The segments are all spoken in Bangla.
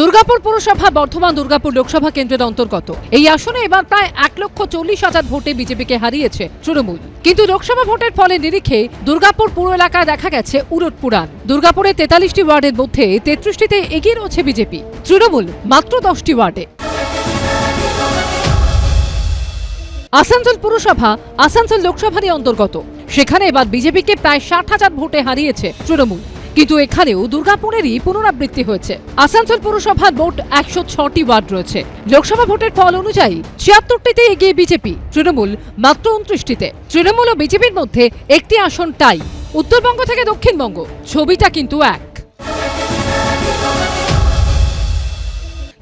দুর্গাপুর পুরসভা, বর্ধমান দুর্গাপুর লোকসভা কেন্দ্রের অন্তর্গত। এই আসনে এবার প্রায় এক লক্ষ চল্লিশ হাজার ভোটে বিজেপিকে হারিয়েছে তৃণমূল। কিন্তু লোকসভা ভোটের ফলে নিরিখে দুর্গাপুর পুর এলাকায় দেখা গেছে উলট পুরাণ। দুর্গাপুরে তেতাল্লিশটি ওয়ার্ডের মধ্যে তেত্রিশটিতে এগিয়ে রয়েছে বিজেপি। তৃণমূল মাত্র দশটি ওয়ার্ডে। আসানসোল পুরসভা, আসানসোল লোকসভারই অন্তর্গত। সেখানে এবার বিজেপিকে প্রায় ষাট হাজার ভোটে হারিয়েছে তৃণমূল। কিন্তু এখানেও দুর্গাপুরেরই পুনরাবৃত্তি হয়েছে। আসানসোল পুরসভার মোট একশো ছটি ওয়ার্ড রয়েছে। লোকসভা ভোটের ফল অনুযায়ী ছিয়াত্তরটিতে এগিয়ে বিজেপি, তৃণমূল মাত্র উনত্রিশটিতে। তৃণমূল ও বিজেপির মধ্যে একটি আসন টাই। উত্তরবঙ্গ থেকে দক্ষিণবঙ্গ, ছবিটা কিন্তু এক।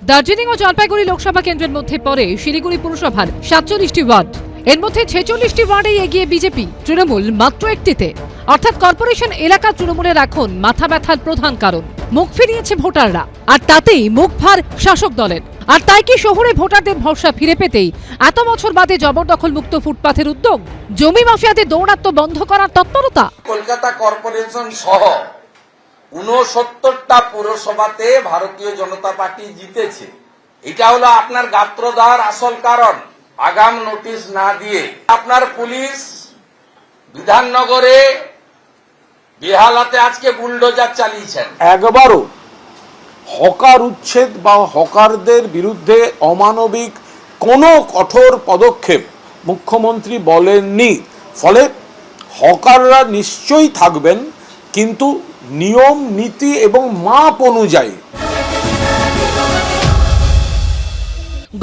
দার্জিলিং ও জলপাইগুড়ি লোকসভা কেন্দ্রের মধ্যে পড়ে শিলিগুড়ি পুরসভার সাতচল্লিশটি ওয়ার্ড। এর মধ্যে ছেচল্লিশটি ওয়ার্ডেই এগিয়ে বিজেপি, তৃণমূল মাত্র একটিতে। অর্থাৎ কর্পোরেশন এলাকা তৃণমূলের এখন মাথা ব্যথার প্রধান কারণ। মুখ ফিরিয়েছে ভোটাররা, আর তাতেই মুখ ভার শাসক দলের। আর তাই কি শহরে ভোটারদের ভরসা ফিরে পেতেই এত বছর বাদে জবরদখল মুক্ত ফুটপাথের উদ্যোগ? জমি মাফিয়াদের দৌড়াত্ম বন্ধ করার তৎপরতা? কলকাতা কর্পোরেশন সহ উনসত্তরটা পুরসভাতে ভারতীয় জনতা পার্টি জিতেছে। এটা হলো আপনার গাত্রদার আসল কারণ। আগাম নোটিশ না দিয়ে আপনার পুলিশ বিধাননগরে বেহালাতে আজকে বুলডোজার চালিয়েছেন। একবারও হকার উচ্ছেদ বা হকারদের বিরুদ্ধে অমানবিক কোনো কঠোর পদক্ষেপ মুখ্যমন্ত্রী বলেননি। ফলে হকাররা নিশ্চয়ই থাকবেন, কিন্তু নিয়ম, নীতি এবং মাপ অনুযায়ী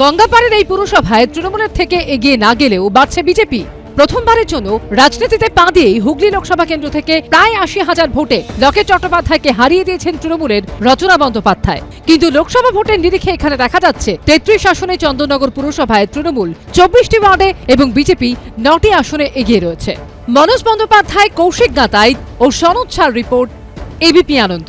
গঙ্গাপাড়ের এই পুরসভায় তৃণমূলের থেকে এগিয়ে না গেলেও বাড়ছে বিজেপি। প্রথমবারের জন্য রাজনীতিতে পা দিয়েই হুগলি লোকসভা কেন্দ্র থেকে প্রায় আশি হাজার ভোটে লকেট চট্টোপাধ্যায়কে হারিয়ে দিয়েছেন তৃণমূলের রচনা বন্দ্যোপাধ্যায়। কিন্তু লোকসভা ভোটের নিরিখে এখানে দেখা যাচ্ছে তেত্রিশ আসনে চন্দননগর পুরসভায় তৃণমূল, চব্বিশটি ওয়ার্ডে এবং বিজেপি নটি আসনে এগিয়ে রয়েছে। মনোজ বন্দ্যোপাধ্যায় কৌশিক গাতাই ও ছাড় রিপোর্ট, এবিপি আনন্দ।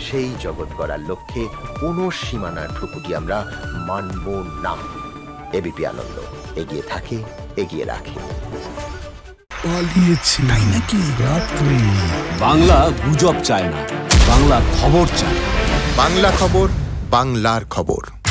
সেই জগৎ গড়ার লক্ষ্যে কোনো সীমানার ঠুকুটি আমরা মানব না। এবিপি আনন্দ এগিয়ে থাকে এগিয়ে রাখে। পালিয়েছে তাই নাকি রাত্রে? বাংলা গুজব চায় না বাংলা খবর চায় বাংলা খবর বাংলার খবর।